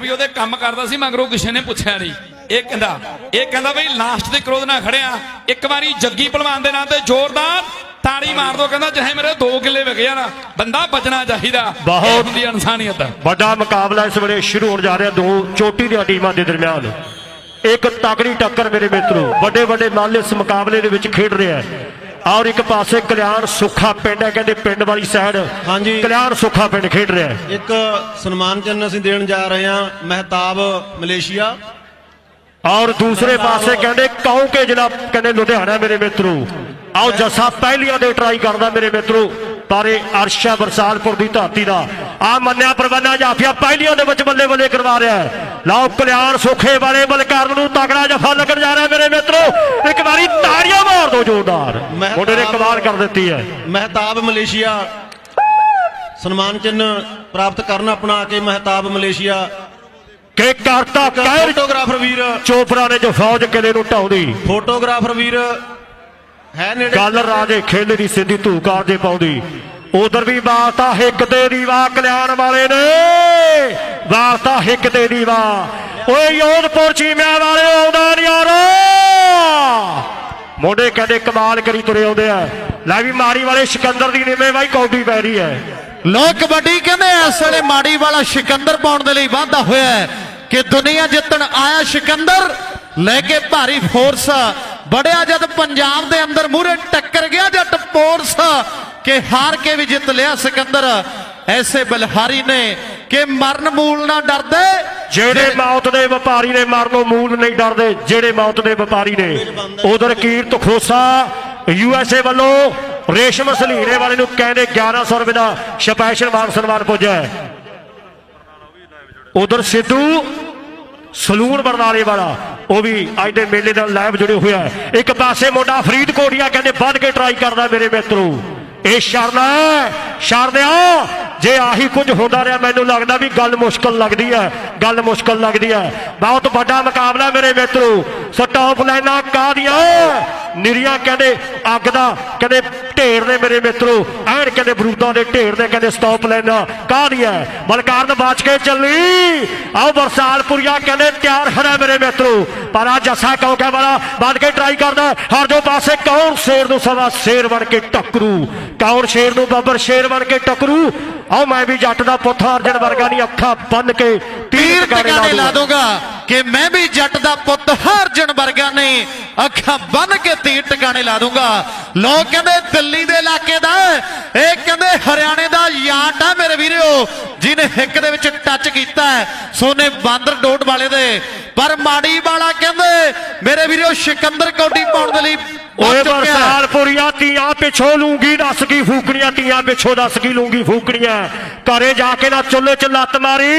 ਵੀ ਉਹਦੇ ਕੰਮ ਕਰਦਾ ਸੀ ਮਗਰੋਂ ਕਿਸੇ ਨੇ ਪੁੱਛਿਆ ਨਹੀਂ। ਇਹ ਕਹਿੰਦਾ ਇਹ ਕਹਿੰਦਾ ਬਈ ਲਾਸਟ ਦੇ ਕ੍ਰੋਧ ਨਾਲ ਖੜਿਆ। ਇੱਕ ਵਾਰੀ ਜੱਗੀ ਪਹਿਲਵਾਨ ਦੇ ਨਾਂ ਤੇ ਜ਼ੋਰਦਾਰ ਤਾੜੀ ਮਾਰ ਦੋ ਕਹਿੰਦਾ ਚਾਹੇ ਮੇਰੇ 2 ਕਿੱਲੇ ਵਿਕ ਜਾਣ ਬੰਦਾ ਬਚਣਾ ਚਾਹੀਦਾ। ਬਹੁਤ- ਹੈ ਇਨਸਾਨੀਅਤ। ਵੱਡਾ ਮੁਕਾਬਲਾ ਇਸ ਵੇਲੇ ਸ਼ੁਰੂ ਹੋਣ ਜਾ ਰਿਹਾ ਦੋ ਚੋਟੀ ਦੀਆਂ ਟੀਮਾਂ ਦੇ ਦਰਮਿਆਨ। ਇੱਕ ਤਕੜੀ ਟੱਕਰ ਮੇਰੇ ਮਿੱਤਰੋ ਵੱਡੇ ਵੱਡੇ ਨਾਲ ਇਸ ਮੁਕਾਬਲੇ ਦੇ ਵਿੱਚ ਖੇਡ ਰਿਹਾ ਹੈ। ਔਰ ਇੱਕ ਪਾਸੇ ਕਲਿਆਣ ਸੁੱਖਾ ਪਿੰਡ ਹੈ ਕਹਿੰਦੇ ਪਿੰਡ ਵਾਲੀ ਸਾਈਡ ਹਾਂਜੀ। ਕਲਿਆਣ ਸੁੱਖਾ ਪਿੰਡ ਖੇਡ ਰਿਹਾ ਹੈ। ਇੱਕ ਸਨਮਾਨ ਚਿੰਨ੍ਹ ਅਸੀਂ ਦੇਣ ਜਾ ਰਹੇ ਹਾਂ ਮਹਿਤਾਬ ਮਲੇਸ਼ੀਆ। ਔਰ ਦੂਸਰੇ ਪਾਸੇ ਕਹਿੰਦੇ ਕੌਂਕੇ ਜ਼ਿਲ੍ਹਾ ਕਹਿੰਦੇ ਲੁਧਿਆਣਾ ਮੇਰੇ ਮਿੱਤਰੋ। ਆਓ ਜੱਸਾ ਪਹਿਲੀਆਂ ਦੇ ਟਰਾਈ ਕਰਦਾ ਮੇਰੇ ਮਿੱਤਰੋ। ਇਹ ਅਰਸ਼ਾ ਬਰਸਾਲਪੁਰ ਦੀ ਧਰਤੀ ਦਾ। ਆ ਮੰਨਿਆ ਪ੍ਰਬੰਧਾ ਜਾਫੀਆ ਪਹਿਲੀਆਂ ਦੇ ਵਿੱਚ ਬੱਲੇ ਬੱਲੇ ਕਰਵਾ ਰਿਹਾ ਹੈ। ਲਓ ਕਲਿਆਣ ਸੁਖੇ ਵਾਲੇ ਬਲਕਰਨ ਨੂੰ ਤਕੜਾ ਜਫਾ ਲੱਗਣ ਜਾ ਰਿਹਾ ਮੇਰੇ ਮਿੱਤਰੋ। ਇੱਕ ਵਾਰੀ ਤਾੜੀਆਂ ਮਾਰ ਦਿਓ ਜ਼ੋਰਦਾਰ। ਮੁੰਡੇ ਨੇ ਕਮਾਲ ਕਰ ਦਿੱਤੀ ਹੈ। ਮਹਿਤਾਬ ਮਲੇਸ਼ੀਆ ਸਨਮਾਨ ਚਿੰਨ੍ਹ ਪ੍ਰਾਪਤ ਕਰਨ ਆਪਣਾ ਕੇ ਮਹਿਤਾਬ ਮਲੇਸ਼ੀਆ। ਕਿ ਕਰਤਾ ਕਹਿਰ ਫੋਟੋਗ੍ਰਾਫਰ ਵੀਰ। ਚੋਪੜਾ ਨੇ ਜੋ ਫੌਜ ਕਿਲੇ ਨੂੰ ਢਾਉਂਦੀ। ਫੋਟੋਗ੍ਰਾਫਰ ਵੀਰ ਗੱਲ ਰਾਜੇ ਖੇਲੇ ਦੀ ਸਿੱਧੀ ਧੂਕਾਰ ਦੇ ਪਾਉਂਦੀ। ਉਧਰ ਵੀ ਵਾਰਤਾ ਹਿੱਕ ਤੇ ਦੀ ਵਾਹ ਕਲਿਆਣ ਵਾਲੇ ਨੇ। ਵਾਰਤਾ ਹਿੱਕ ਤੇ ਦੀ ਵਾਹ ਓਏ ਯੋਧਪੁਰ ਚੀਮਿਆਂ ਵਾਲੇ ਆਉਂਦਾ ਨੀ ਯਾਰ। ਮੋਢੇ ਕਹਿੰਦੇ ਕਮਾਲ ਕਰੀ ਤੁਰੇ ਆਉਂਦੇ ਆ। ਲੈ ਵੀ ਮਾਰੀ ਵਾਲੇ ਸਿਕੰਦਰ ਦੀ ਨਿਵੇਂ ਬਾਈ ਕੌਡੀ ਪੈ ਰਹੀ ਹੈ। ਲੋਕ ਕਬੱਡੀ ਕਹਿੰਦੇ ਇਸ ਵੇਲੇ ਮਾੜੀ ਵਾਲਾ ਸਿਕੰਦਰ ਪਾਉਣ ਦੇ ਲਈ ਵਾਧਾ ਹੋਇਆ ਕਿ ਦੁਨੀਆ ਜਿੱਤਣ ਆਇਆ ਸਿਕੰਦਰ ਲੈ ਕੇ ਭਾਰੀ ਫੋਰਸ ਬੜਿਆ ਜਦ ਪੰਜਾਬ ਦੇ ਅੰਦਰ ਮੂਰੇ ਟੱਕਰ ਗਿਆ ਜੱਟ ਫੋਰਸ ਕਿ ਹਾਰ ਕੇ ਵੀ ਜਿੱਤ ਲਿਆ ਸਿਕੰਦਰ। ਐਸੇ ਬਲਹਾਰੀ ਨੇ ਕਿ ਮਰਨ ਮੂਲ ਨਾ ਡਰਦੇ। ਜਿਹੜੇ ਮੌਤ ਦੇ ਵਪਾਰੀ ਨੇ ਮਰਨੋਂ ਮੂਲ ਨਹੀਂ ਡਰਦੇ ਜਿਹੜੇ ਮੌਤ ਦੇ ਵਪਾਰੀ ਨੇ। ਉਧਰ ਕੀਰਤ ਖੋਸਾ ਯੂਐਸਏ ਵੱਲੋਂ ਰੇਸ਼ਮ ਸਲੀਰੇ ਵਾਲੇ ਨੂੰ ਕਹਿੰਦੇ 1100 ਰੁਪਏ ਦਾ ਸਪੈਸ਼ਲ ਮਾਨ ਸਨਮਾਨ ਪੁੱਜਾ ਉਧਰ ਸਿੱਧੂ ਸਲੂਨ ਬਰਨਾਲੇ ਵਾਲਾ ਉਹ ਵੀ ਅੱਜ ਦੇ ਮੇਲੇ ਨਾਲ ਲਾਈਵ ਜੁੜੇ ਹੋਇਆ ਹੈ ਇੱਕ ਪਾਸੇ ਮੁੰਡਾ ਫਰੀਦ ਕਹਿੰਦੇ ਵੱਧ ਕੇ ਟਰਾਈ ਕਰਦਾ ਮੇਰੇ ਮਿੱਤਰੋ। ਇਹ ਸ਼ਰਨਾ ਹੈ ਸ਼ਰਨਿਆ ਜੇ ਆਹੀ ਕੁਝ ਹੁੰਦਾ ਰਿਹਾ, ਮੈਨੂੰ ਲੱਗਦਾ ਵੀ ਗੱਲ ਮੁਸ਼ਕਲ ਲੱਗਦੀ ਹੈ ਗੱਲ ਮੁਸ਼ਕਲ ਲੱਗਦੀ ਹੈ ਬਹੁਤ ਵੱਡਾ ਮੁਕਾਬਲਾ ਮੇਰੇ ਮਿੱਤਰੋ। ਸਟਾਪ ਲਾਈਨਾਂ ਕਾਦੀਆਂ ਨਿਰੀਆਂ ਕਹਿੰਦੇ ਅੱਗ ਦਾ, ਕਹਿੰਦੇ ਢੇਰ ਨੇ ਮੇਰੇ ਮਿੱਤਰੋ। ਐਨ ਕਹਿੰਦੇ ਬਰੂਦਾਂ ਦੇ ਢੇਰ ਨੇ, ਕਹਿੰਦੇ ਸਟਾਪ ਲਾਈਨਾਂ ਕਾਦੀਆਂ ਬਲਕਾਰਨ ਬਾਚ ਕੇ ਚੱਲੀ। ਆਓ ਬਰਸਾਲਪੁਰੀਆ ਕਹਿੰਦੇ ਤਿਆਰ ਖੜਾ ਮੇਰੇ ਮਿੱਤਰੋ। ਪਰ ਆ ਜੱਸਾ ਕੌਂਕਾ ਵਾਲਾ ਵੱਧ ਕੇ ਟਰਾਈ ਕਰਦਾ ਹਰ ਦੋ ਪਾਸੇ ਕੌਣ ਸ਼ੇਰ ਨੂੰ ਸਵਾ ਸ਼ੇਰ ਬਣ ਕੇ ਟੱਕਰੂ। ਕੌਣ ਸ਼ੇਰ ਨੂੰ ਬੱਬਰ ਸ਼ੇਰ ਬਣ ਕੇ ਟੱਕਰੂ। ਆਓ ਮੈਂ ਵੀ ਜੱਟ ਦਾ ਪੁੱਤ ਅਰਜਨ ਵਰਗਾ ਨਹੀਂ, ਅੱਖਾਂ ਬੰਨ ਕੇ ਤੀਰ ਟਿਕਾਣੇ ਲਾ ਦੂੰਗਾ। ਕਿ ਮੈਂ ਵੀ ਜੱਟ ਦਾ ਪੁੱਤ ਹਰਜਨ ਵਰਗਾ ਨੇ ਅੱਖਾਂ ਬੰਨ ਕੇ ਤੀਰ ਟਿਕਾਣੇ ਲਾ ਦੂੰਗਾ ਲੋਕ ਕਹਿੰਦੇ ਦਿੱਲੀ ਦੇ ਇਲਾਕੇ ਦਾ ਇਹ ਕਹਿੰਦੇ ਹਰਿਆਣੇ ਦਾ ਯਾਟ ਆ ਮੇਰੇ ਵੀਰੋ ਜਿਹਨੇ ਹਿੱਕ ਦੇ ਵਿੱਚ ਟੱਚ ਕੀਤਾ ਸੋਨੇ ਬਾਂਦਰ ਡੋਟ ਵਾਲੇ ਦੇ ਪਰ ਮਾੜੀ ਵਾਲਾ ਕਹਿੰਦੇ ਮੇਰੇ ਵੀਰੋ ਸਿਕੰਦਰ ਕੌਡੀ ਪਾਉਣ ਦੇ ਲਈ ਓਏ। ਬਰਸਾਲਪੁਰੀਆ ਤੀਆਂ ਪਿੱਛੋਂ ਲੂੰਗੀ ਦੱਸ ਕੀ ਫੂਕਣੀਆਂ ਤੀਆਂ ਪਿੱਛੋਂ ਦੱਸ ਕੀ ਲੂੰਗੀ ਫੂਕਣੀਆਂ। ਘਰੇ ਜਾ ਕੇ ਨਾ ਚੁੱਲ੍ਹੇ 'ਚ ਲੱਤ ਮਾਰੀ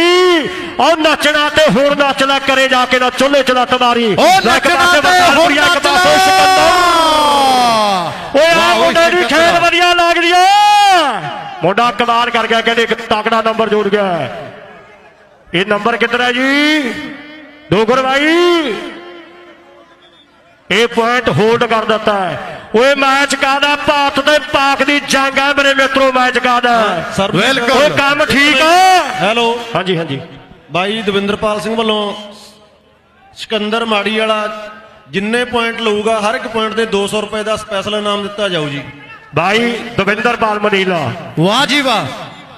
ਉਹ ਨੱਚਣਾ ਤੇ ਹੋਰ ਨੱਚਣਾ ਘਰੇ ਜਾ ਕੇ ਨਾ ਚੁੱਲ੍ਹੇ 'ਚ ਲੱਤ ਮਾਰੀ। ਲੈ ਇੱਕ ਨੱਚਣਾ ਤੇ ਨੱਚਣਾ। ਪਾਸੇ ਸਿਕੰਦਰ। ਓਏ ਆ ਮੁੰਡੇ ਦੀ। ਖੇਡ ਵਧੀਆ ਲੱਗਦੀ ਆ ਮੁੰਡਾ ਕਮਾਲ ਕਰ ਗਿਆ ਕਹਿੰਦੇ ਇੱਕ ਤਕੜਾ ਨੰਬਰ ਜੋੜ ਗਿਆ। ਇਹ ਨੰਬਰ ਕਿੱਧਰ ਹੈ ਜੀ? ਡੋਗਰ ਭਾਈ ਇਹ ਪੁਆਇੰਟ ਹੋਲਡ ਕਰ ਦਿੱਤਾ ਹੈ। ਓਏ ਮੈਚ ਕਾਦਾ ਭਾਰਤ ਤੇ ਪਾਕ ਦੀ ਜੰਗ ਹੈ ਮੇਰੇ ਮਿੱਤਰੋ ਮੈਚ ਕਾਦਾ Welcome। ਓਏ ਕੰਮ ਠੀਕ ਆ? ਹੈਲੋ ਹਾਂਜੀ ਹਾਂਜੀ। ਬਾਈ ਦਵਿੰਦਰਪਾਲ ਸਿੰਘ ਵੱਲੋਂ ਸਿਕੰਦਰ ਮਾੜੀ ਵਾਲਾ ਜਿੰਨੇ ਪੁਆਇੰਟ ਲਊਗਾ ਹਰ ਇੱਕ ਪੁਆਇੰਟ ਦੇ 200 ਰੁਪਏ ਦਾ ਸਪੈਸ਼ਲ ਇਨਾਮ ਦਿੱਤਾ ਜਾਊ ਜੀ। ਭਾਈ ਦਵਿੰਦਰ ਪਾਲ ਮਨੀਲਾ। ਵਾਹ ਜੀ ਵਾਹ।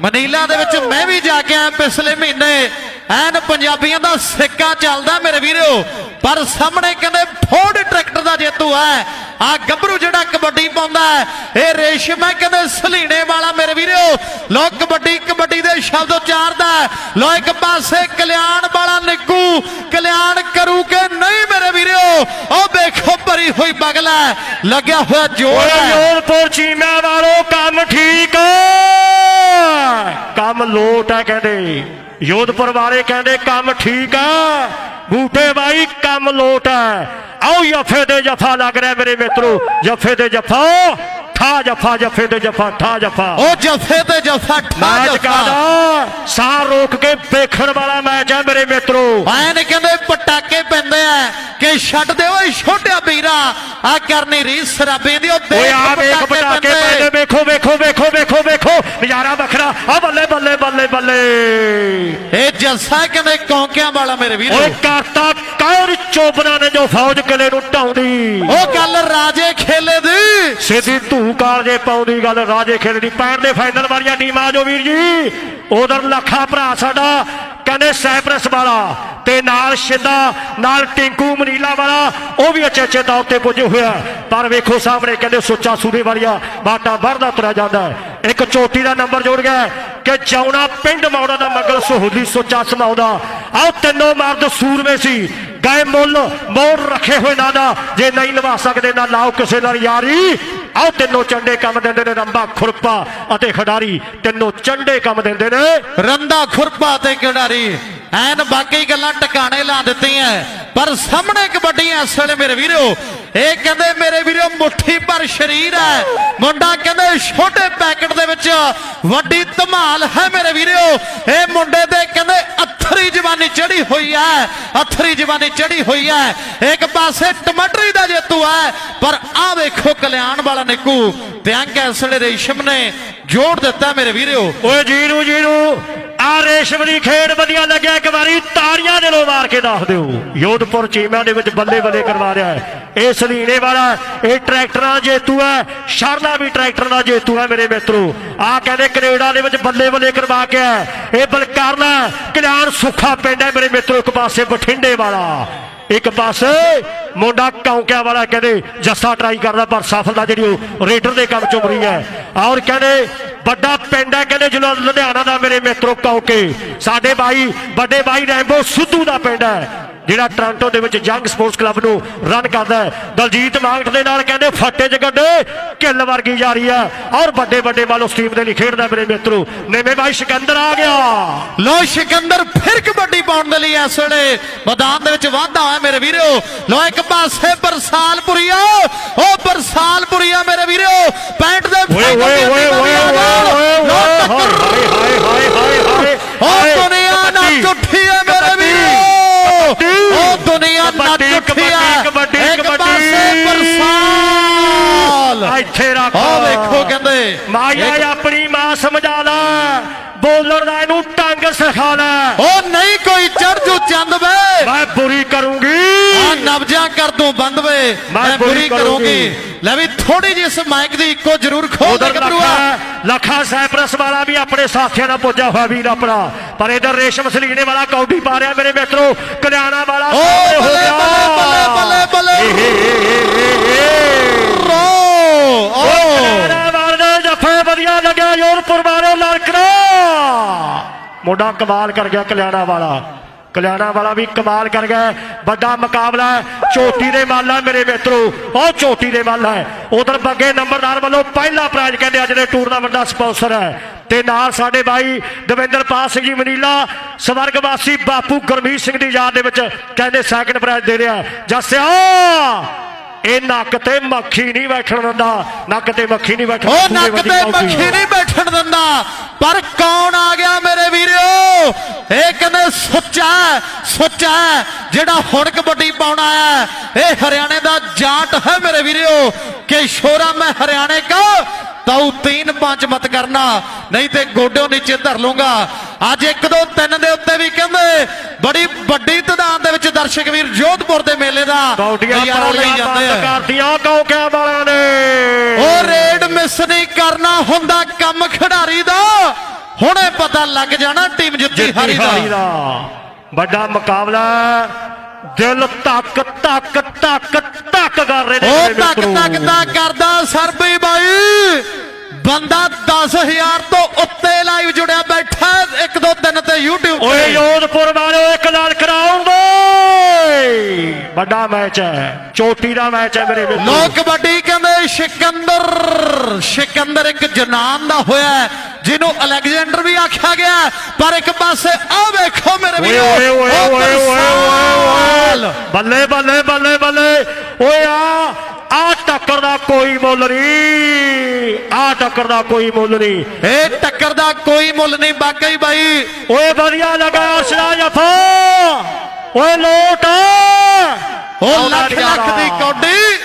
ਮਨੀਲਾ ਦੇ ਵਿੱਚ ਮੈਂ ਵੀ ਜਾ ਕੇ ਆਇਆ ਪਿਛਲੇ ਮਹੀਨੇ। ਐਨ ਪੰਜਾਬੀਆਂ ਦਾ ਸਿੱਕਾ ਚੱਲਦਾ ਮੇਰੇ ਵੀਰੋ। ਪਰ ਸਾਹਮਣੇ ਕਹਿੰਦੇ ਫੋਰਡ ਟਰੈਕਟਰ ਦਾ ਜੇਤੂ ਹੈ। ਆ ਗੱਭਰੂ ਜਿਹੜਾ ਕਬੱਡੀ ਪਾਉਂਦਾ ਹੈ। ਇਹ ਰੇਸ਼ਮ ਹੈ ਕਹਿੰਦੇ ਸਲੀਣੇ ਵਾਲਾ ਮੇਰੇ ਵੀਰੋ। ਲੋਕ ਕਬੱਡੀ ਕਬੱਡੀ ਦੇ ਸ਼ਬਦ ਉਚਾਰਦਾ। ਲੋ ਇੱਕ ਪਾਸੇ ਕਲਿਆਣ ਵਾਲਾ ਨਿੱਕੂ। ਕਲਿਆਣ ਕਰੂ ਕਿ ਨਹੀਂ ਮੇਰੇ ਵੀਰੋ। ਉਹ ਵੇਖੋ ਭਰੀ ਹੋਈ ਬਗਲ ਲੱਗਿਆ ਹੋਇਆ ਜੋਰ ਹੈ। ਯੋਧਪੁਰ ਚੀਮਿਆਂ ਵਾਲੋ ਕੰਮ ਠੀਕ। ਕੰਮ ਲੋਟ ਹੈ ਕਹਿੰਦੇ। ਯੋਧਪੁਰ ਵਾਲੇ ਕਹਿੰਦੇ, ਕੰਮ ਠੀਕ ਹੈ। ਬੂਟੇ ਬਾਈ, ਕੰਮ ਲੋਟ ਹੈ। ਆਓ ਜਫੇ ਤੇ ਜਫਾ ਲੱਗ ਰਿਹਾ ਮੇਰੇ ਮਿੱਤਰੋ, ਜਫੇ ਤੇ ਜਫਾ। ਠਾ ਜਫਾ ਜਫੇ ਤੇ ਜਫਾ ਠਾ ਜਫਾ ਉਹ ਜਫੇ ਤੇ ਜਫਾ ਠਾ ਮੈਚ ਜਫਾ ਕਾਦਾ ਸਾਹ ਰੋਕ ਕੇ ਵੇਖਣ ਵਾਲਾ ਮੈਚ ਹੈ ਮੇਰੇ ਮਿੱਤਰੋ ਐਨ ਕਹਿੰਦੇ ਪਟਾਕੇ ਪੈਂਦੇ ਆ ਕਿ ਛੱਡ ਦੇ ਓਏ ਛੋਟਿਆ ਵੀਰਾ ਆ ਕਰਨੀ ਰੀਸ ਸਰਾਬੇ ਦੀ ਉਹ ਦੇਖ ਓਏ ਆ ਵੇਖ ਪਟਾਕੇ ਪੈਂਦੇ ਵੇਖੋ ਵੇਖੋ ਵੇਖੋ ਵੇਖੋ ਵੇਖੋ ਨਜ਼ਾਰਾ ਵੱਖਰਾ ਆ ਬੱਲੇ ਬੱਲੇ ਬੱਲੇ ਬੱਲੇ ਇਹ ਜੱਸਾ ਕਹਿੰਦੇ ਕੌਂਕਿਆਂ ਵਾਲਾ ਮੇਰੇ ਵੀਰੋ ਓਏ ਕਰਤਾ ਕੌਰ ਚੋਬਨਾ ਨੇ ਜੋ ਫੌਜ ਕਿਲੇ ਨੂੰ ਢਾਉਂਦੀ। ਉਹ ਗੱਲ ਰਾਜੇ ਖੇਲੇ ਦੀ। ਸਿੱਧੀ ਧੂ ਕਾਲਜੇ ਪਾਉਂਦੀ ਗੱਲ ਰਾਜੇ ਖੇਡਦੀ ਪੈਣ ਦੇ ਫਾਈਨਲ ਵਾਲੀਆਂ ਟੀਮਾਂ ਜੋ ਵੀਰ ਜੀ। ਉਧਰ ਲੱਖਾ ਭਰਾ ਸਾਡਾ ਕਹਿੰਦੇ ਸਾਈਪ੍ਰਸ ਵਾਲਾ ਤੇ ਨਾਲ ਸ਼ਿੰਦਾ ਨਾਲ ਟਿੰਕੂ ਮਨੀਲਾ ਵਾਲਾ ਉਹ ਵੀ ਅੱਛੇ ਅੱਛੇ ਦੌਰ ਤੇ ਪੁੱਜੇ ਹੋਇਆ ਪਰ ਵੇਖੋ ਸਾਹਮਣੇ ਕਹਿੰਦੇ ਸੁੱਚਾ ਸੂਰੇ ਵਾਲੀਆ ਬਾਟਾ ਵਰਦਾ ਤੁਰਿਆ ਜਾਂਦਾ ਹੈ। ਇੱਕ ਚੋਟੀ ਦਾ ਨੰਬਰ ਜੋੜ ਗਿਆ ਕਿ ਜਾਉਣਾ ਪਿੰਡ ਮੌੜਾ ਦਾ ਮੰਗਲ ਸਹੂਲੀ ਸੁੱਚਾ ਸਮਾਉਂਦਾ। ਆਓ ਤਿੰਨੋਂ ਮਰਦ ਸੂਰਮੇ ਸੀ। ਗਏ ਮੁੱਲ ਮੋੜ ਰੱਖੇ ਹੋਏ ਨਾ ਦਾ ਜੇ ਨਹੀਂ ਨਿਭਾ ਸਕਦੇ ਨਾ ਲਾਓ ਕਿਸੇ ਨਾਲ ਯਾਰੀ। ਆਓ ਤਿੰਨੋਂ ਚੰਡੇ ਕੰਮ ਦਿੰਦੇ ਨੇ, ਰੰਬਾ, ਖੁਰਪਾ ਅਤੇ ਖਿਡਾਰੀ। ਤਿੰਨੋਂ ਚੰਡੇ ਕੰਮ ਦਿੰਦੇ ਨੇ। ਰੰਦਾ ਖੁਰਪਾ ਤੇ ਖਿਡਾਰੀ। ਐਨ ਬਾਕੀ ਗੱਲਾਂ ਟਿਕਾਣੇ ਲਾ ਦਿੱਤੀਆਂ। ਪਰ ਸਾਹਮਣੇ ਕਬੱਡੀ ਇਸ ਵੇਲੇ ਮੇਰੇ ਵੀਰੋ, ਇਹ ਕਹਿੰਦੇ ਮੇਰੇ ਵੀਰੋ ਮੁੱਠੀ ਭਰ ਸ਼ਰੀਰ ਹੈ। ਮੁੰਡਾ ਕਹਿੰਦੇ ਛੋਟੇ ਪੈਕਟ ਦੇ ਵਿੱਚ ਵੱਡੀ ਧਮਾਲ ਹੈ ਮੇਰੇ ਵੀਰੋ। ਇਹ ਮੁੰਡੇ ਦੇ ਕਹਿੰਦੇ ਚੜੀ ਹੋਈ ਹੈ ਅਥਰੀ ਜਵਾਨੀ ਚੜੀ ਹੋਈ ਹੈ ਇੱਕ ਪਾਸੇ ਟਮਾਟਰੀ ਦਾ ਜੇਤੂ ਹੈ ਪਰ ਆਹ ਵੇਖੋ ਕਲਿਆਣ ਵਾਲਾ ਨਿੱਕੂ ਤੇ ਅੰਕ ਇਸ ਵੇਲੇ ਰੇਸ਼ਮ ਨੇ ਜੋੜ ਦਿੱਤਾ ਮੇਰੇ ਵੀਰੋ। ਓਏ ਜੀਰੂ ਜੀਰੂ। ਆ ਰੇਸ਼ਮ ਦੀ ਖੇਡ ਵਧੀਆ ਲੱਗਿਆ, ਇੱਕ ਵਾਰੀ ਤਾੜੀਆਂ ਦਿਲੋਂ ਮਾਰ ਕੇ ਦੱਸ ਦਿਓ। ਯੋਧਪੁਰ ਚੀਮਿਆਂ ਦੇ ਵਿੱਚ ਬੱਲੇ ਬੱਲੇ ਕਰਵਾ ਰਿਹਾ ਹੈ। ਇਹ ਸਲੀਣੇ ਵਾਲਾ ਇਹ ਟਰੈਕਟਰਾਂ ਦਾ ਜੇਤੂ ਹੈ, ਸ਼ਰਲਾ ਵੀ ਟਰੈਕਟਰ ਦਾ ਜੇਤੂ ਹੈ ਮੇਰੇ ਮਿੱਤਰੋ। ਆ ਕਹਿੰਦੇ ਕੈਨੇਡਾ ਦੇ ਵਿੱਚ ਬੱਲੇ ਬੱਲੇ ਕਰਵਾ ਕੇ ਆਇਆ। ਇਹ ਬਲਕਾਰਨਾ ਕਲਿਆਣ ਸੁੱਖਾ ਪਿੰਡ ਹੈ ਮੇਰੇ ਮਿੱਤਰੋ, ਇੱਕ ਪਾਸੇ ਬਠਿੰਡੇ ਵਾਲਾ। ਇੱਕ ਪਾਸੇ ਮੁੰਡਾ ਕੌਂਕਿਆਂ ਵਾਲਾ ਕਹਿੰਦੇ ਜੱਸਾ ਟਰਾਈ ਕਰਦਾ, ਪਰ ਸਫਲਤਾ ਜਿਹੜੀ ਉਹ ਰੇਡਰ ਦੇ ਕੰਮ ਚੁੰਮ ਰਹੀ ਹੈ। ਔਰ ਕਹਿੰਦੇ ਵੱਡਾ ਪਿੰਡ ਹੈ, ਕਹਿੰਦੇ ਜਦੋਂ ਲੁਧਿਆਣਾ ਦਾ ਮੇਰੇ ਮਿੱਤਰੋ ਕੌਂਕੇ। ਸਾਡੇ ਬਾਈ, ਵੱਡੇ ਬਾਈ ਰੈਂਬੋ ਸਿੱਧੂ ਦਾ ਪਿੰਡ ਹੈ। ਜਿਹੜਾ ਟੋਰਾਂਟੋ ਦੇ ਵਿੱਚ ਜੰਗ ਸਪੋਰਟਸ ਕਲੱਬ ਨੂੰ ਰਨ ਕਰਦਾ ਹੈ। ਦਲਜੀਤ ਮਾਂਗਟ ਦੇ ਨਾਲ ਕਹਿੰਦੇ ਫੱਟੇ ਚ ਗੱਡੇ ਕਿੱਲ ਵਰਗੀ ਜਾਰੀ ਹੈ। ਔਰ ਵੱਡੇ ਵੱਡੇ ਮਾਲੋ ਟੀਮ ਦੇ ਲਈ ਖੇਡਦਾ ਮੇਰੇ ਮਿੱਤਰੋ। ਨੇਮੇ ਬਾਈ ਸਿਕੰਦਰ ਆ ਗਿਆ। ਲੋ ਸਿਕੰਦਰ ਫਿਰ ਕਬੱਡੀ ਪਾਉਣ ਦੇ ਲਈ ਇਸ ਵੇਲੇ ਮੈਦਾਨ ਦੇ ਵਿੱਚ ਵਾਧਾ ਹੋਇਆ ਮੇਰੇ ਵੀਰੋ। ਲੋ ਇੱਕ ਪਾਸੇ ਬਰਸਾਲਪੁਰੀਆ। ਉਹ ਬਰਸਾਲਪੁਰੀਆ ਮੇਰੇ ਵੀਰੋ। 65 ਦੇ ਓਏ final ਓਏ ਦੀਆਂ ਓਏ ਟੀਮਾਂ ਓਏ ਵੀ ਆ ਓਏ ਗਈਆਂ। ਓਏ ਲੋ ਓਏ ਟੱਕਰ ਹਾਏ ਹਾਏ ਹਾਏ ਹਾਏ ਹਾਏ ਹਾਏ। ਉਹ ਦੁਨੀਆ ਨਾ ਝੁੱਠੀ ਹੈ ਮੇਰੇ ਵੀਰੋ ਉਹ ਦੁਨੀਆ ਨਾ ਕਬੱਡੀ, ਝੁੱਠੀ ਹੈ ਕਬੱਡੀ, ਇੱਕ ਕਬੱਡੀ। ਪਾਸੇ ਬਰਸਾਲ ਇੱਥੇ ਰੱਖ। ਉਹ ਵੇਖੋ ਕਹਿੰਦੇ। ਮਾਇਆ ਆਪਣੀ ਮਾਂ ਸਮਝਾ ਲੈ। ਬੋਲਣ ਦਾ ਇਹਨੂੰ ਟੰਗ ਸਿਖਾ ਲੈ ਉਹ ਨਹੀਂ ਕੋਈ ਚੜ ਜੂ ਚੰਦ ਵੇ। ਮੈਂ ਬੁਰੀ ਕਰੂੰਗੀ। ਆ ਨਬਜਾਂ ਕਰ ਦੂੰ ਬੰਦ ਵੇ। ਮੈਂ ਮੈਂ ਬੁਰੀ ਬੁਰੀ ਕਰੂੰਗੀ। ਲੈ ਵੀ ਥੋੜੀ ਜਿਹੀ ਇਸ ਮਾਈਕ ਦੀ ਇੱਕੋ ਜ਼ਰੂਰ ਖੋਲ ਦੇ ਉਧਰ ਗੱਭਰੂਆ ਲੱਖਾ ਲੱਖਾ ਸਾਈਪਰਸ ਵਾਲਾ ਵੀ ਆਪਣੇ ਸਾਥੀਆਂ ਨਾਲ ਪੁੱਜਾ ਹੋਇਆ ਵੀਰ ਆਪਣਾ। ਪਰ ਇਧਰ ਰੇਸ਼ਮ ਸਲੀਨੇ ਵਾਲਾ ਕੌਡੀ ਪਾ ਰਿਹਾ ਮੇਰੇ ਮਿੱਤਰੋ। ਕਲਿਆਣਾ ਵਾਲਾ ਓ ਸਾਹਮਣੇ ਹੋ ਬੱਲੇ ਗਿਆ। ਬੱਲੇ ਬੱਲੇ ਬੱਲੇ ਏ, ਏ, ਏ, ਏ, ਏ, ਏ। ਰੋ ਓ। ਕਲਿਆਣਾ ਵਾਲੇ ਦੇ ਜੱਫੇ ਵਧੀਆ ਲੱਗਿਆ। ਯੂਰਪੁਰ ਵਾਲੇ ਲੜਕਣਾ ਮੁੰਡਾ ਕਮਾਲ ਕਰ ਗਿਆ ਕਲਿਆਣਾ ਵਾਲਾ। ਕਲਿਆਣਾ ਵਾਲਾ ਵੀ ਕਮਾਲ ਕਰ ਗਿਆ। ਵੱਡਾ ਮੁਕਾਬਲਾ ਹੈ। ਦੇ ਮੱਲ ਹੈ ਮੇਰੇ ਮਿੱਤਰੋ। ਉਹ ਚੋਟੀ ਦੇ ਮੱਲ ਹੈ। ਉਧਰ ਬੱਗੇ ਨੰਬਰਦਾਰ ਵੱਲੋਂ ਪਹਿਲਾ ਪ੍ਰਾਈਜ਼ ਕਹਿੰਦੇ ਅੱਜ ਦੇ ਟੂਰਨਾਮੈਂਟ ਦਾ ਸਪਾਂਸਰ ਹੈ। ਤੇ ਨਾਲ ਸਾਡੇ ਭਾਈ ਦਵਿੰਦਰਪਾਲ ਸਿੰਘ ਜੀ ਮਨੀਲਾ ਸਵਰਗਵਾਸੀ ਬਾਪੂ ਗੁਰਮੀਤ ਸਿੰਘ ਦੀ ਯਾਦ ਦੇ ਵਿੱਚ ਕਹਿੰਦੇ ਸੈਕਿੰਡ ਪ੍ਰਾਈਜ਼ ਦੇ ਰਿਹਾ। ਜੱਸਿਆ! ਇਹ ਨੱਕ ਤੇ ਮੱਖੀ ਨਹੀਂ ਬੈਠਣ ਦਿੰਦਾ। ਨੱਕ ਤੇ ਮੱਖੀ ਨਹੀਂ ਬੈਠਣ ਉਹ ਦਿੰਦਾ, ਨੱਕ ਤੇ ਮੱਖੀ ਨਹੀਂ ਬੈਠਣ ਦਿੰਦਾ। ਪਰ ਕੌਣ ਇਹ ਕਹਿੰਦੇ ਸੁੱਚਾ ਸੁੱਚਾ ਜਿਹੜਾ ਹੁਣ ਕਬੱਡੀ ਪਾਉਣਾ ਹੈ ਇਹ ਹਰਿਆਣੇ ਦਾ ਜਾਟ ਹੈ ਮੇਰੇ ਵੀਰੋ ਕਿ ਸ਼ੋਰਾ ਮੈਂ ਹਰਿਆਣੇ ਕਾ ਤਾਉ ਤੀਨ ਪੰਜ ਮਤ ਕਰਨਾ ਨਹੀਂ ਤੇ ਗੋਡਿਓ ਨੀਚੇ ਧਰ ਲੂੰਗਾ। ਅੱਜ ਇੱਕ ਦੋ ਤਿੰਨ ਦੇ ਉੱਤੇ ਵੀ ਕਹਿੰਦੇ ਬੜੀ ਵੱਡੀ ਤਦਾਦ ਦੇ ਵਿੱਚ ਦਰਸ਼ਕ ਵੀਰ ਜੋਧਪੁਰ ਦੇ ਮੇਲੇ ਦਾ ਨਜ਼ਾਰਾ ਲਈ ਜਾਂਦੇ ਆ। ਕਰਦੀਆਂ ਕੌਕਿਆਂ ਵਾਲਿਆਂ ਨੇ। ਉਹ ਰੇਡ ਮਿਸ ਨਹੀਂ ਕਰਨਾ ਹੁੰਦਾ ਕੰਮ ਖਿਡਾਰੀ ਦਾ। ਹੁਣੇ ਪਤਾ ਲੱਗ ਜਾਣਾ ਟੀਮ ਜਿੱਤੀ ਹਾਰੀ ਦਾ। ਵੱਡਾ ਮੁਕਾਬਲਾ ਦਿਲ ਧੱਕ ਧੱਕ ਧੱਕ ਧੱਕ ਕਰ ਰਹੇ ਨੇ ਉਹ ਤੱਕ। ਤੱਕ ਤਾਂ ਕਰਦਾ ਸਰਬੀ ਬਾਈ। ਬੰਦਾ 10000 ਤੋਂ ਉੱਤੇ ਲਾਈਵ ਜੁੜਿਆ ਬੈਠਾ ਇੱਕ ਦੋ ਦਿਨ ਤੇ YouTube ਓਏ ਯੋਧਪੁਰ ਵਾਲਿਓ ਇੱਕ ਨਾਲ ਕਰਾਉਣ ਦੋ। ਵੱਡਾ ਮੈਚ ਹੈ ਚੋਟੀ ਦਾ ਮੈਚ ਹੈ ਮੇਰੇ ਮਿੱਤਰੋ। ਲੋਕ ਕਬੱਡੀ ਕਹਿੰਦੇ ਸਿਕੰਦਰ। ਸਿਕੰਦਰ ਇੱਕ ਜਨਾਨ ਦਾ ਹੋਇਆ ਜਿਹਨੂੰ ਅਲੈਗਜ਼ੈਂਡਰ ਵੀ ਆਖਿਆ ਗਿਆ। ਪਰ ਇੱਕ ਪਾਸੇ ਆ ਵੇਖੋ ਮੇਰੇ ਵੀਰੋ ਓਏ ਓਏ ਓਏ ਓਏ ਬੱਲੇ ਬੱਲੇ ਬੱਲੇ ਬੱਲੇ। ਓਏ ਆ ਆ ਟੱਕਰ ਦਾ ਕੋਈ ਮੁੱਲ ਨਹੀਂ। ਆ ਟੱਕਰ ਦਾ ਕੋਈ ਮੁੱਲ ਨਹੀਂ। ਇਹ ਟੱਕਰ ਦਾ ਕੋਈ ਮੁੱਲ ਨਹੀਂ ਵਾਕਈ ਬਾਈ। ਓਏ ਵਧੀਆ ਲੱਗਾ ਅਰਸ਼ਨਾ ਜਫਾ। ਓਏ ਲੋਟ। ਉਹ ਲੱਖ ਲੱਖ ਦੀ ਕੌਡੀ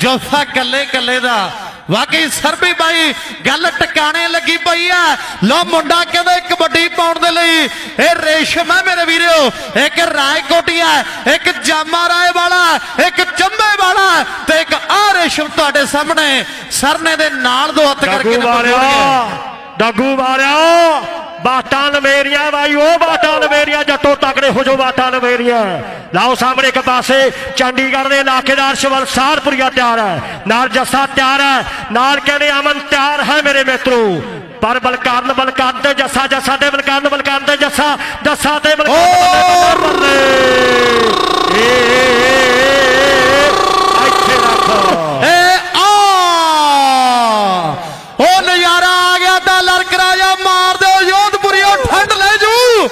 ਜੋਫਾ ਕੱਲੇ ਕੱਲੇ ਦਾ। ਵਾਕਈ ਸਰਬੀ ਬਾਈ ਗੱਲ ਟਿਕਾਣੇ ਲੱਗੀ ਪਈ ਆ। ਲੋ ਮੁੰਡਾ ਕਹਿੰਦੇ ਕਬੱਡੀ ਪਾਉਣ ਦੇ ਲਈ। ਇਹ ਰੇਸ਼ਮ ਹੈ ਮੇਰੇ ਵੀਰੋ। ਇੱਕ ਰਾਏਕੋਟੀਆ ਇੱਕ ਜਾਮਾ ਰਾਏ ਵਾਲਾ ਇੱਕ ਚੰਬੇ ਵਾਲਾ ਤੇ ਇੱਕ ਆ ਰੇਸ਼ਮ ਤੁਹਾਡੇ ਸਾਹਮਣੇ। ਸਰਨੇ ਦੇ ਨਾਲ ਦੋ ਹੱਥ ਕਰਕੇ ਡਾਗੂ ਮਾਰਿਆ। ਬਾਟਾਂ ਨਵੇਰੀਆਂ ਬਾਈ ਉਹ ਬਾਟਾਂ ਨਵੇਰੀਆਂ ਜੱਟੋ ਤਕੜੇ ਹੋ ਜੋ ਬਾਟਾਂ ਨਵੇਰੀਆਂ। ਲਾਓ ਸਾਹਮਣੇ ਇੱਕ ਪਾਸੇ ਚੰਡੀਗੜ੍ਹ ਦੇ ਇਲਾਕੇ ਦਾ ਅਰਸ਼ਵਲ ਸਾਰਪੁਰੀਆ ਤਿਆਰ ਹੈ। ਨਾਲ ਜੱਸਾ ਤਿਆਰ ਹੈ ਨਾਲ ਕਹਿੰਦੇ ਅਮਨ ਤਿਆਰ ਹੈ ਮੇਰੇ ਮਿੱਤਰੋ। ਪਰ ਬਲਕਾਰਨ ਬਲਕਾਰਨ ਤੇ ਜੱਸਾ ਜੱਸਾ ਤੇ ਬਲਕਾਰਨ ਬਲਕਾਰਨ ਤੇ ਜੱਸਾ ਜੱਸਾ ਤੇ ਬਲਕਾਰਨ ਬੱਲੇ, ਬੱਲੇ। ਏ, ਏ, ਏ, ਏ, ਏ, ਇੱਥੇ ਰੱਖ ਏ ਆ ਉਹ ਨਜ਼ਾਰਾ ਆ ਗਿਆ ਤਾਂ ਲੜਕ ਰਾਜਾ ਮਾਰ ਦਿਓ ਯੋਧਪੁਰੀਓ ਠੰਡ ਲੈ ਜੂ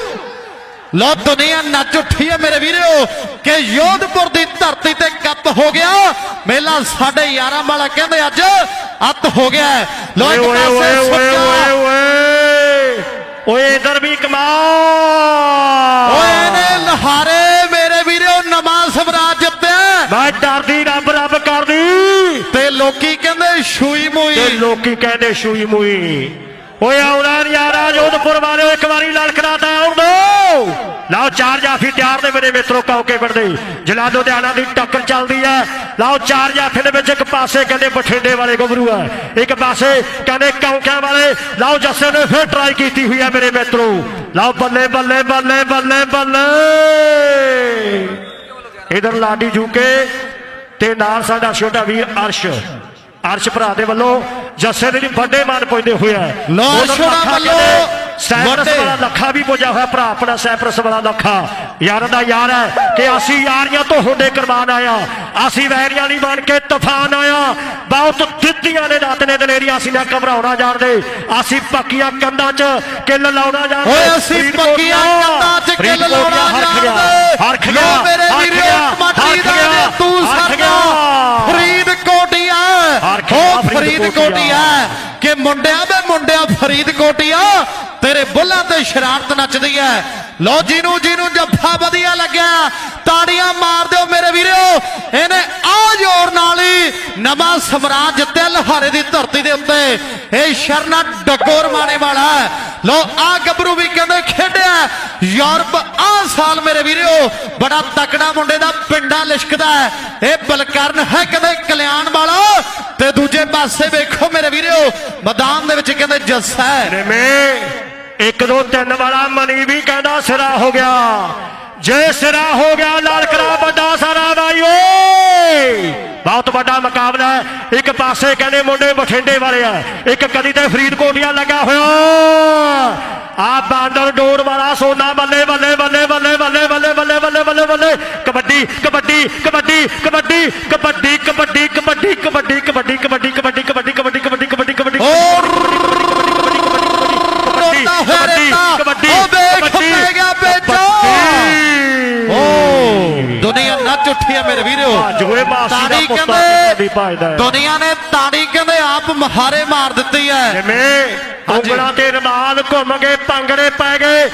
ਲੋ ਦੁਨੀਆ ਨੱਚ ਉੱਠੀ ਹੈ ਮੇਰੇ ਵੀਰੋ ਕਿ ਯੋਧਪੁਰ ਦੀ ਧਰਤੀ ਤੇ ਕੱਪ ਹੋ ਗਿਆ। ਮੇਲਾ ਸਾਡੇ ਯਾਰਾਂ ਵਾਲਾ ਕਹਿੰਦੇ ਅੱਜ ਅੱਤ ਹੋ ਗਿਆ। ਲੋ ਇੱਕ ਪਾਸੇ ਸੁੱਚਾ ਓਏ ਇਧਰ ਵੀ ਕਮਾਲ। ਓਏ ਨੇ ਲਹਾਰੇ ਮੇਰੇ ਵੀਰੋ ਨਵਾਂ ਸਵਰਾਜ ਜਿੱਤਿਆ ਮੈਂ ਡਰਦੀ ਰੱਬ ਰੱਬ ਕਰਦੀ। ਤੇ ਲੋਕੀ ਕਹਿੰਦੇ ਛੂਈ ਤੇ ਮੂਈ ਲੋਕੀ ਕਹਿੰਦੇ ਸ਼ੂਈ ਮੂਈ। ਓਏ ਆਉਣਾ ਯਾਰਾ ਜੋਧਪੁਰ ਵਾਲਿਓ ਇੱਕ ਵਾਰੀ ਲਲਕਣਾ ਤਾਂ ਆਉਣ ਦੋ ਲਾਓ ਚਾਰ ਜਾਫੀ ਤਿਆਰ ਨੇ ਮੇਰੇ ਮਿੱਤਰੋ ਕੌਕੇ ਪਿੰਡੇ ਜਲਾਦੋ ਦਿਆਣਾ ਦੀ ਟੱਕਰ ਚੱਲਦੀ ਹੈ। ਲਾਓ ਚਾਰ ਜਾਫੀ ਦੇ ਵਿੱਚ ਇੱਕ ਪਾਸੇ ਕਹਿੰਦੇ ਬਠਿੰਡੇ ਵਾਲੇ ਗੱਭਰੂ ਹੈ। ਇੱਕ ਪਾਸੇ ਕਹਿੰਦੇ ਕੌਕਿਆਂ ਵਾਲੇ। ਲਾਓ ਜੱਸੇ ਨੇ ਫਿਰ ਟਰਾਈ ਕੀਤੀ ਹੋਈ ਹੈ ਮੇਰੇ ਮਿੱਤਰੋ। ਲਾਓ ਬੱਲੇ ਬੱਲੇ ਬੱਲੇ ਬੱਲੇ ਬੱਲੇ। ਇਧਰ ਲਾਡੀ ਜੂਕੇ ਤੇ ਨਾਲ ਸਾਡਾ ਛੋਟਾ ਵੀਰ ਅਰਸ਼। ਅਰਸ਼ ਭਰਾ ਦੇ ਵੱਲੋਂ ਜੱਸੇ ਦੇ ਵੱਡੇ ਮਾਨ ਪੁੱਜਦੇ ਹੋਇਆ ਲੋ ਹੋਰਾਂ ਵੱਲੋਂ। ਸੈਪਰਸ ਵਾਲਾ ਲੱਖਾ ਵੀ ਪੁੱਜਾ ਹੋਇਆ ਭਰਾ ਆਪਣਾ ਸੈਪਰਸ ਵਾਲਾ ਲੱਖਾ। ਯਾਰਾਂ ਦਾ ਯਾਰ ਹੈ ਕਿ ਅਸੀਂ ਯਾਰੀਆਂ ਤੋਂ ਹੁੰਦੇ ਕੁਰਬਾਨ ਆਇਆ ਅਸੀਂ ਵੈਰੀਆਂ ਨਹੀਂ ਬਣ ਕੇ ਤੂਫਾਨ ਆਇਆ ਬਹੁਤ ਦਿੱਤੀਆਂ ਨੇ ਦਾਤ ਨੇ ਦਲੇਰੀਆਂ ਅਸੀਂ ਨਾ ਘਬਰਾਉਣਾ ਜਾਣਦੇ। ਅਸੀਂ ਪੱਕੀਆਂ ਕੰਧਾਂ 'ਚ ਕਿੱਲ ਲਾਉਣਾ ਜਾਣਦੇ। ਓਏ ਅਸੀਂ ਪੱਕੀਆਂ ਕੰਧਾਂ 'ਚ ਕਿੱਲ ਲਾਉਣਾ ਜਾਣਦੇ। ਗਿਆ, ਕਮਾਟੀ ਹਰਖ ਦਾ ਗਿਆ, ਨੇ ਤੂੰ ਸਰਦਾ। ਗਿਆ। ਫਰੀਦਕੋਟੀਆ ਹਰਖ ਹੋ ਗਿਆ, ਫਰੀਦਕੋਟੀਆ ਕਿ ਮੁੰਡਿਆ ਬੇ ਮੁੰਡਿਆ ਫਰੀਦਕੋਟੀਆ, ਤੇਰੇ ਬੁੱਲਾਂ ਤੇ ਸ਼ਰਾਰਤ ਨੱਚਦੀ ਐ। ਲੋ ਜਿਹਨੂੰ ਜਿਹਨੂੰ ਜੱਫਾ ਵਧੀਆ ਲੱਗਿਆ। ਤਾੜੀਆਂ ਮਾਰ ਦਿਓ ਮੇਰੇ ਵੀਰੋ। ਇਹਨੇ ਆ ਜੋਰ ਨਾਲ ਹੀ ਨਵਾਂ ਸਮਰਾਜ ਜਿੱਤਿਆ ਲਹਾਰੇ ਦੀ ਧਰਤੀ ਦੇ ਉੱਤੇ। ਇਹ ਸ਼ਰਨਾ ਡੱਗੋਰ ਮਾਣੇ ਵਾਲਾ ਹੈ। ਲੋ ਆ ਗੱਭਰੂ ਵੀ ਕਹਿੰਦੇ ਖੇਡਿਆ ਯੂਰਪ, ਆ ਸਾਲ ਮੇਰੇ ਵੀਰੋ, ਬੜਾ ਤਕੜਾ ਮੁੰਡੇ ਦਾ ਪਿੰਡਾ ਲਿਸ਼ਕਦਾ ਇਹ ਬਲਕਰਨ ਹੈ ਕਹਿੰਦੇ ਕਲਿਆਣ ਵਾਲਾ। ਤੇ ਦੂਜੇ ਪਾਸੇ ਵੇਖੋ ਮੇਰੇ ਵੀਰੋ ਮੈਦਾਨ ਦੇ ਵਿੱਚ ਕਹਿੰਦੇ ਜੱਸਾ ਹੈ ਇੱਕ ਦੋ ਤਿੰਨ ਵਾਲਾ ਮਨੀ ਵੀ ਕਹਿੰਦਾ ਸਿਰਾ ਹੋ ਗਿਆ ਜੇ ਸਿਰਾ ਹੋ ਗਿਆ ਲਾਲਕਰਾ ਵੱਡਾ ਸਾਰਾ ਬਾਈ ਓਏ ਬਹੁਤ ਵੱਡਾ ਮੁਕਾਬਲਾ ਹੈ ਇੱਕ ਪਾਸੇ ਕਹਿੰਦੇ ਮੁੰਡੇ ਬਠਿੰਡੇ ਵਾਲੇ ਆ ਇੱਕ ਕਦੀ ਤੇ ਫਰੀਦਕੋਟੀਆ ਲੱਗਾ ਹੋਇਆ ਆ ਬਾਂਦਰ ਡੋਰ ਵਾਲਾ ਸੋਨਾ ਬੱਲੇ ਬੱਲੇ ਬੱਲੇ ਬੱਲੇ ਬੱਲੇ ਬੱਲੇ ਬੱਲੇ ਬੱਲੇ ਬੱਲੇ ਬੱਲੇ ਕਬੱਡੀ ਕਬੱਡੀ ਕਬੱਡੀ ਕਬੱਡੀ ਕਬੱਡੀ ਕਬੱਡੀ ਕਬੱਡੀ ਕਬੱਡੀ ਕਬੱਡੀ ਕਬੱਡੀ ਕਬੱਡੀ ਕਬੱਡੀ ਔਰ ਕਬੱਡੀ ਰੋਤਾ ਹੋਇਆ ਰੇਤਾ। ਕਬੱਡੀ ਉਹ ਵੇਖ ਕਬੱਡੀ, ਪੈ ਗਿਆ ਵਿੱਚ। ਕਬੱਡੀ। ਓ ਦੁਨੀਆ ਨੱਚ ਉੱਠੀ ਹੈ ਮੇਰੇ ਵੀਰੋ ਭੱਜ ਓਏ ਮਾਸੀ ਦਾ ਤਾੜੀ ਪੁੱਤ ਕਹਿੰਦੇ ਦੀ ਭੱਜਦਾ ਹੈ। ਦੁਨੀਆ ਨੇ ਤਾੜੀ ਕਹਿੰਦੇ ਆਪ ਮਹਾਰੇ ਮਾਰ ਦਿੱਤੀ ਹੈ ਜਿਵੇਂ। ਉਂਗਲਾਂ ਤੇ ਰਮਾਲ ਘੁੰਮ ਗਏ ਪੰਗੜੇ ਪੈ ਗਏ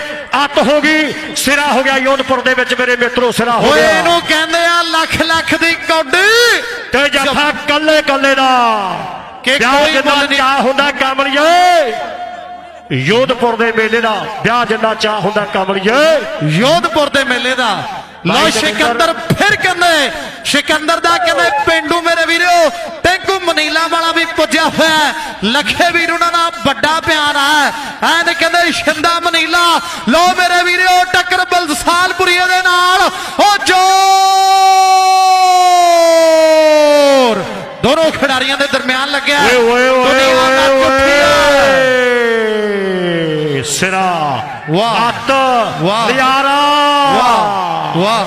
ਅੱਤ ਹੋ ਗਈ ਸਿਰਾ ਹੋ ਗਿਆ ਯੋਧਪੁਰ ਦੇ ਵਿੱਚ ਮੇਰੇ ਮਿੱਤਰੋ ਸਿਰਾ ਹੋ ਓਏ ਗਿਆ ਇਹਨੂੰ ਕਹਿੰਦੇ ਆ ਲੱਖ ਲੱਖ ਦੀ ਕੌਡੀ ਤੇ ਜੱਫਾ ਕੱਲੇ ਕੱਲੇ ਦਾ ਕਿ ਵਿਆਹ ਕੋਈ ਜਿੰਨਾ ਮੁੱਲ ਨਹੀਂ। ਚਾਹ ਹੁੰਦਾ ਕਮਲੀਏ। ਯੋਧਪੁਰ ਦੇ ਮੇਲੇ ਦਾ ਵਿਆਹ ਜਿੰਨਾ ਚਾਹ ਹੁੰਦਾ ਕਮਲੀਏ। ਯੋਧਪੁਰ ਦੇ ਮੇਲੇ ਦਾ। ਲੋ ਭਾਈ ਸਿਕੰਦਰ ਫਿਰ ਕਹਿੰਦੇ ਸਿਕੰਦਰ ਦਾ ਕਹਿੰਦੇ ਪਿੰਡੂ ਮੇਰੇ ਵੀਰੋ ਟੈਂਕੂ ਮਨੀਲਾ ਵਾਲਾ ਵੀ ਪੁੱਜਿਆ ਹੋਇਆ। ਲੱਖੇ ਵੀਰ ਉਹਨਾਂ ਦਾ ਵੱਡਾ ਪਿਆਰ ਹੈ ਐਨ ਕਹਿੰਦੇ ਸ਼ਿੰਦਾ ਮਨੀਲਾ ਲੋ ਮੇਰੇ ਵੀਰੋ ਟੱਕਰ ਬਲਸਾਲਪੁਰੀ ਦੇ ਨਾਲ ਉਹ ਜੋਰ! ਦੋਨੋਂ ਖਿਡਾਰੀਆਂ ਦੇ ਦਰਮਿਆਨ ਲੱਗਿਆ ਓਏ ਓਏ ਓਏ ਓਏ ਸਿਰਾ ਵਾਹ। ਅੱਤ ਵਾਹ। ਨਿਆਰਾ ਵਾਹ। ਵਾਹ।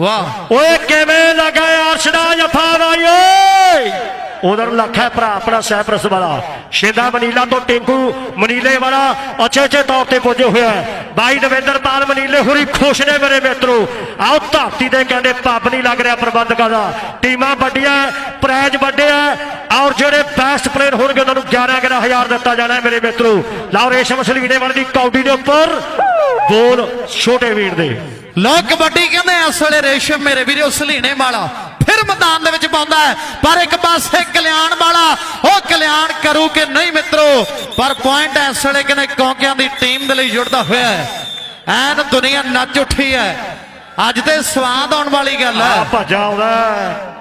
ਵਾਹ। ਓਏ ਕਿਵੇਂ ਲੱਗਾ ਅਰਸ਼ ਦਾ ਜਫਾ ਬਾਈ ਓਏ ਉਧਰ ਲੱਖਾ ਭਰਾ ਆਪਣਾ ਸੈਪਰਸ ਵਾਲਾ। ਸ਼ੇਦਾ ਮਨੀਲਾ ਤੋਂ ਟਿੰਕੂ ਮਨੀਲੇ ਵਾਲਾ। ਅੱਛੇ ਅੱਛੇ ਤੌਰ ਤੇ ਪੁੱਜੇ ਹੋਇਆ ਹੈ। ਬਾਈ ਦਵਿੰਦਰਪਾਲ ਮਨੀਲੇ ਹੋਰੀ ਖੁਸ਼ ਨੇ ਮੇਰੇ ਮਿੱਤਰੋ। ਆਓ ਧਰਤੀ ਦੇ ਕਹਿੰਦੇ ਪੱਬ ਨਹੀਂ ਲੱਗ ਰਿਹਾ ਪ੍ਰਬੰਧਕਾਂ ਦਾ। ਟੀਮਾਂ ਵੱਡੀਆਂ ਪ੍ਰਾਈਜ਼ ਵੱਡੇ ਆ ਔਰ ਜਿਹੜੇ ਬੈਸਟ ਪਲੇਅਰ ਹੋਣਗੇ ਉਹਨਾਂ ਨੂੰ 11 11 ਹਜ਼ਾਰ ਦਿੱਤਾ ਜਾਣਾ ਮੇਰੇ ਮਿੱਤਰੋ। ਲਓ ਰੇਸ਼ਮ ਸਲੀਨੇ ਵਾਲੇ ਦੀ ਕੌਡੀ ਦੇ ਉੱਪਰ। ਬੋਲ ਛੋਟੇ ਵੀਰ ਦੇ। ਲੋ ਕਬੱਡੀ ਕਹਿੰਦੇ ਇਸ ਵੇਲੇ ਰੇਸ਼ਮ ਮੇਰੇ ਵੀਰੋ ਸਲੀਣੇ ਵਾਲਾ। ਫਿਰ ਮੈਦਾਨ ਦੇ ਵਿੱਚ ਪਾਉਂਦਾ ਹੈ ਪਰ ਇੱਕ ਪਾਸੇ ਕਲਿਆਣ ਵਾਲਾ ਕਲਿਆਣ ਕਰੂ ਕਿ ਨਹੀਂ ਮਿੱਤਰੋ? ਪਰ ਪੁਆਇੰਟ ਇਸ ਵੇਲੇ ਕਹਿੰਦੇ ਕੌਂਕਿਆਂ ਦੀ ਟੀਮ ਦੇ ਲਈ ਜੁੜਦਾ ਹੋਇਆ ਹੈ। ਐਨ ਦੁਨੀਆ ਨੱਚ ਉੱਠੀ ਹੈ। ਅੱਜ ਤੇ ਸਵਾਦ ਆਉਣ ਵਾਲੀ ਗੱਲ ਆ ਹੈ ਭੱਜਾ ਆਉਂਦਾ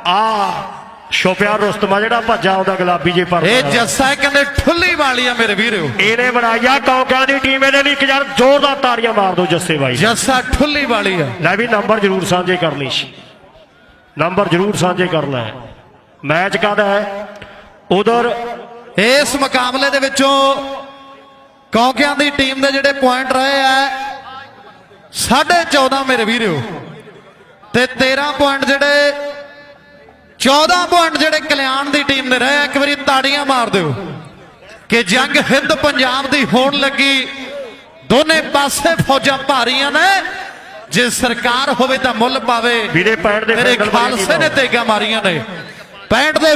ਆ ਸ਼ੋਪਿਆ ਰੁਸਤਮਾ ਜਿਹੜਾ ਭੱਜਾ ਆਉਂਦਾ ਗੁਲਾਬੀ ਜੇ ਪਰ ਇਹ ਜੱਸਾ ਹੈ ਕਹਿੰਦੇ ਠੁੱਲੀ ਵਾਲੀ ਆ ਮੇਰੇ ਵੀਰੋ। ਇਹਨੇ ਬਣਾਇਆ ਕੌਂਕਿਆਂ ਦੀ ਟੀਮ ਇਹਦੇ ਲਈ ਇੱਕ ਯਾਰ ਜ਼ੋਰਦਾਰ ਤਾੜੀਆਂ ਮਾਰ ਦਿਓ ਜੱਸੇ ਬਾਈ। ਜੱਸਾ ਠੁੱਲੀ ਵਾਲੀ ਆ। ਲੈ ਵੀ ਨੰਬਰ ਜ਼ਰੂਰ ਸਾਂਝੇ ਕਰਨੀ ਸੀ। ਨੰਬਰ ਜ਼ਰੂਰ ਸਾਂਝੇ ਕਰਨਾ ਹੈ ਮੈਚ ਕਾਹਦਾ ਹੈ? ਉਧਰ ਇਸ ਮੁਕਾਬਲੇ ਦੇ ਵਿੱਚੋਂ ਕੌਂਕਿਆਂ ਦੀ ਟੀਮ ਦੇ ਜਿਹੜੇ ਪੁਆਇੰਟ ਰਹੇ ਆ 14.5 ਮੇਰੇ ਵੀਰੋ ਤੇ 13 ਪੁਆਇੰਟ ਜਿਹੜੇ 14 ਪੁਆਇੰਟ ਜਿਹੜੇ ਕਲਿਆਣ ਦੀ ਟੀਮ ਦੇ ਰਹੇ ਇੱਕ ਵਾਰੀ ਤਾੜੀਆਂ ਮਾਰ ਦਿਓ ਕਿ ਜੰਗ ਹਿੰਦ ਪੰਜਾਬ ਦੀ ਹੋਣ ਲੱਗੀ। ਦੋਨੇ ਪਾਸੇ ਫੌਜਾਂ ਭਾਰੀਆਂ ਨੇ ਜੇ ਸਰਕਾਰ ਹੋਵੇ ਤਾਂ ਮੁੱਲ ਪਾਵੇ। ਵੀਰੇ ਪੈਣ ਦੇ ਮੇਰੇ ਖਾਲਸੇ ਨੇ ਤੇਗਾ ਮਾਰੀਆਂ ਨੇ। 65 ਦੇ